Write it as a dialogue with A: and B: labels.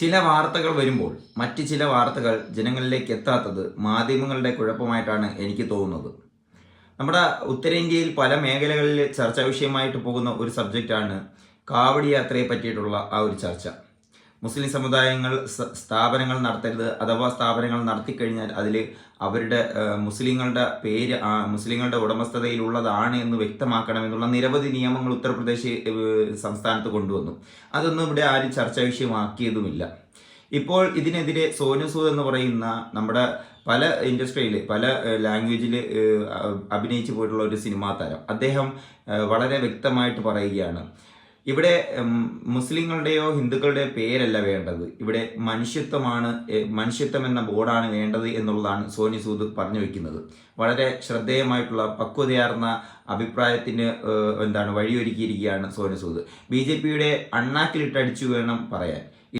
A: ചില വാർത്തകൾ വരുമ്പോൾ മറ്റ് ചില വാർത്തകൾ ജനങ്ങളിലേക്ക് എത്താത്തത് മാധ്യമങ്ങളുടെ കുഴപ്പമായിട്ടാണ് എനിക്ക് തോന്നുന്നത്. നമ്മുടെ ഉത്തരേന്ത്യയിൽ പല മേഖലകളിൽ ചർച്ചാ വിഷയമായിട്ട് പോകുന്ന ഒരു സബ്ജക്റ്റാണ് കാവടി യാത്രയെ പറ്റിയിട്ടുള്ള ആ ഒരു ചർച്ച. മുസ്ലിം സമുദായങ്ങൾ സ്ഥാപനങ്ങൾ നടത്തരുത് അഥവാ സ്ഥാപനങ്ങൾ നടത്തിക്കഴിഞ്ഞാൽ അതിൽ അവരുടെ മുസ്ലിങ്ങളുടെ പേര് മുസ്ലിങ്ങളുടെ ഉടമസ്ഥതയിലുള്ളതാണ് എന്ന് വ്യക്തമാക്കണമെന്നുള്ള നിരവധി നിയമങ്ങൾ ഉത്തർപ്രദേശ് സംസ്ഥാനത്ത് കൊണ്ടുവന്നു. അതൊന്നും ഇവിടെ ആരും ചർച്ചാ വിഷയമാക്കിയതുമില്ല. ഇപ്പോൾ ഇതിനെതിരെ സോനു സൂദ് എന്ന് പറയുന്ന നമ്മുടെ പല ഇൻഡസ്ട്രിയിൽ പല ലാംഗ്വേജിൽ അഭിനയിച്ചു പോയിട്ടുള്ള ഒരു സിനിമാ താരം അദ്ദേഹം വളരെ വ്യക്തമായിട്ട് പറയുകയാണ്. ഇവിടെ മുസ്ലിങ്ങളുടെയോ ഹിന്ദുക്കളുടെയോ പേരല്ല വേണ്ടത്. ഇവിടെ മനുഷ്യത്വമാണ് മനുഷ്യത്വം എന്ന ബോർഡാണ് വേണ്ടത് എന്നുള്ളതാണ് സോനി സൂദ് പറഞ്ഞു വെക്കുന്നത്. വളരെ ശ്രദ്ധേയമായിട്ടുള്ള പക്വതയാർന്ന അഭിപ്രായത്തിന് എന്താണ് വഴിയൊരുക്കിയിരിക്കുകയാണ് സോനി സൂദ്. ബി ജെ പിയുടെ അണ്ണാക്കിലിട്ടടിച്ചു വേണം പറയാൻ.